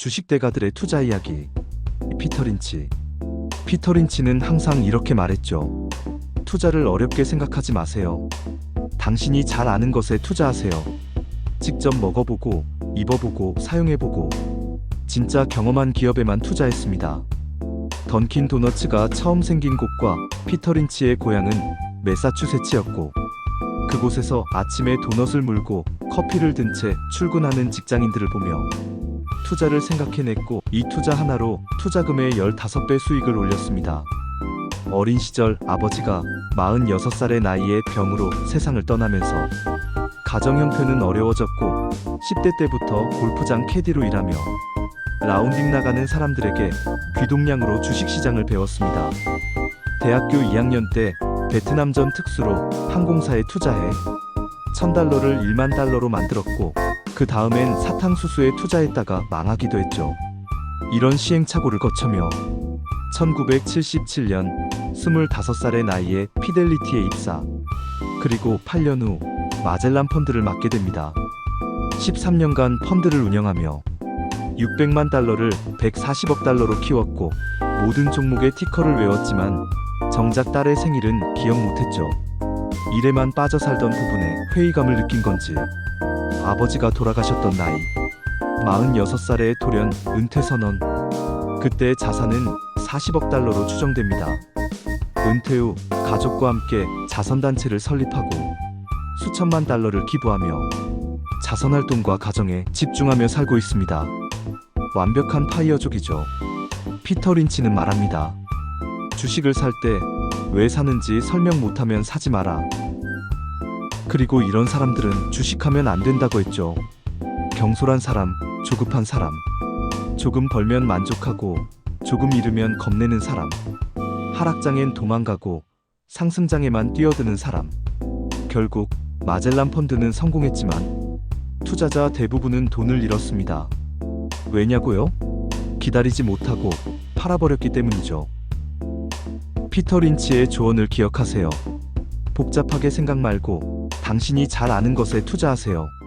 주식 대가들의 투자 이야기. 피터 린치. 피터 린치는 항상 이렇게 말했죠. 투자를 어렵게 생각하지 마세요. 당신이 잘 아는 것에 투자하세요. 직접 먹어보고, 입어보고, 사용해보고, 진짜 경험한 기업에만 투자했습니다. 던킨 도너츠가 처음 생긴 곳과 피터 린치의 고향은 매사추세츠였고, 그곳에서 아침에 도넛을 물고 커피를 든 채 출근하는 직장인들을 보며 투자를 생각해냈고 이 투자 하나로 투자금의 15배 수익을 올렸습니다. 어린 시절 아버지가 46살의 나이에 병으로 세상을 떠나면서 가정 형편은 어려워졌고 10대 때부터 골프장 캐디로 일하며 라운딩 나가는 사람들에게 귀동냥으로 주식시장을 배웠습니다. 대학교 2학년 때 베트남전 특수로 항공사에 투자해 1000달러를 1만 달러로 만들었고 그 다음엔 사탕수수에 투자했다가 망하기도 했죠. 이런 시행착오를 거쳐며 1977년 25살의 나이에 피델리티에 입사. 그리고 8년 후 마젤란 펀드를 맡게 됩니다. 13년간 펀드를 운영하며 600만 달러를 140억 달러로 키웠고 모든 종목의 티커를 외웠지만 정작 딸의 생일은 기억 못했죠. 일에만 빠져 살던 부분에 회의감을 느낀 건지 아버지가 돌아가셨던 나이 46살의 돌연 은퇴 선언 그때 자산은 40억 달러로 추정됩니다. 은퇴 후 가족과 함께 자선단체를 설립하고 수천만 달러를 기부하며 자선활동과 가정에 집중하며 살고 있습니다. 완벽한 파이어족이죠. 피터 린치는 말합니다. 주식을 살 때 왜 사는지 설명 못하면 사지 마라. 그리고 이런 사람들은 주식하면 안 된다고 했죠. 경솔한 사람, 조급한 사람. 조금 벌면 만족하고 조금 잃으면 겁내는 사람. 하락장엔 도망가고 상승장에만 뛰어드는 사람. 결국 마젤란 펀드는 성공했지만 투자자 대부분은 돈을 잃었습니다. 왜냐고요? 기다리지 못하고 팔아버렸기 때문이죠. 피터 린치의 조언을 기억하세요. 복잡하게 생각 말고 당신이 잘 아는 것에 투자하세요.